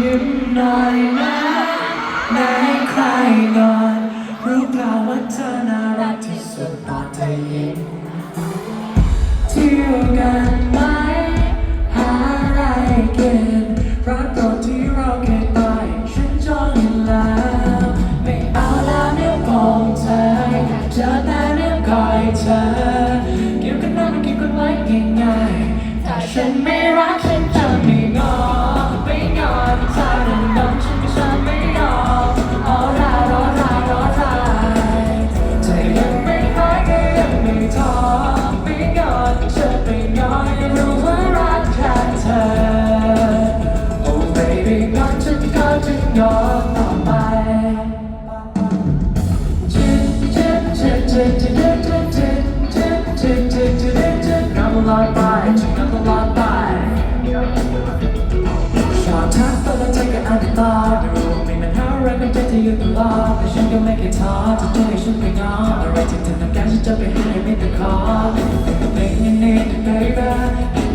ยิ้มหน่อยนะไหนใครก่อนรู้เปล่าว่าเธอน่ารักที่สุดตอนเธอยิ้มเที่ยวกันไหมหาอะไรกินรักตอนที่เราเคยไปฉันจองแล้ว อยู่ตลอดแต่ฉันก็ไม่เคยท้อจะเจอให้ฉันไปงออะไรที่เธอต้องการฉันจะไปให้ไม่แต่ขอเพลงนี้นี่ baby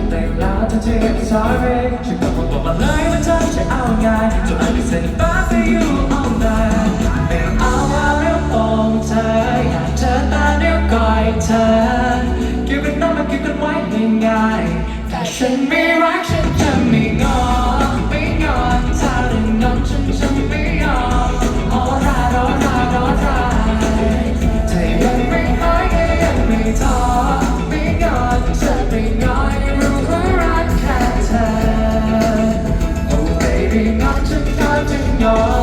เพลงแล้วเธอจะ sorry ฉันก็บอกมาเลยว่าเธอจะเอาไง so I can send it back to you all night ไม่เอาแล้วเรื่องของเธออยากเจอต่เดียวก่อยเธอ ฉันไม่รักฉันจะไม่งอไม่งอนถ้าเรื่องงอนฉันจะไม่ยอมอ๋อได้รอได้รอได้เธอยังไม่หายก็ยังไม่ท้อไม่งอนจะไม่งอนรู้ว่ารักแค่เธอ Oh baby งอนฉันก็จะยอม